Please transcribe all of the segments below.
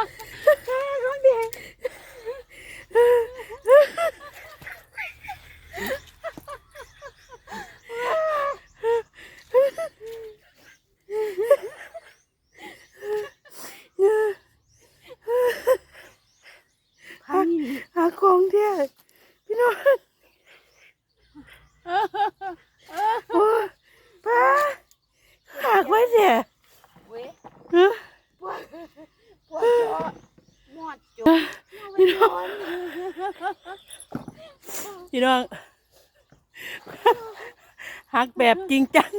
น้องเด็กหาของเที่ยพี่น้อง หมอดจอพี่น้องพี่น้องหักแบบจริงจัง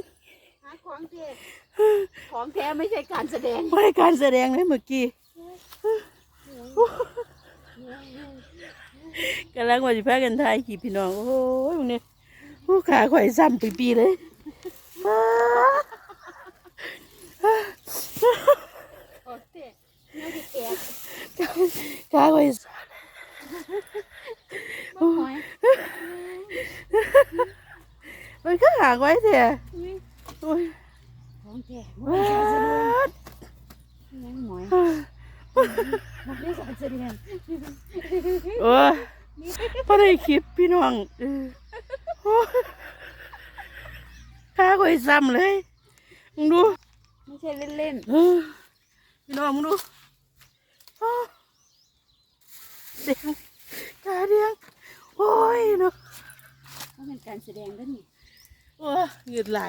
หาของแท้ของแท้ไม่ใช่การแสดงไม่ได้การแสดงเลยเมื่อกี้กำลังว่าจะพากันถ่ายคลิปพี่น้อง โอ้ยมึงเนี่ยผู้ขาข่อยซ้ำปีปีๆเลยป๊า โอเคเนี่ยที่แตก ขาข่อย บ่หอย มันก็หักไว้เถอะโอ้ย ของแท้ ว้าด ยังห มอยมันไม่การแสดงโอ้ยพอได้คลิปพี่น้องเออโอ้ยขาข่อยซ้ำเลย มึงดู ไม่ใช่เล่นเออพี่น้องมึงดูอ้าว เสียงกาเดียง โอ้ยเนาะๆมันเป็นการแสดงแล้วนี่โอ้ยเหงืดไหล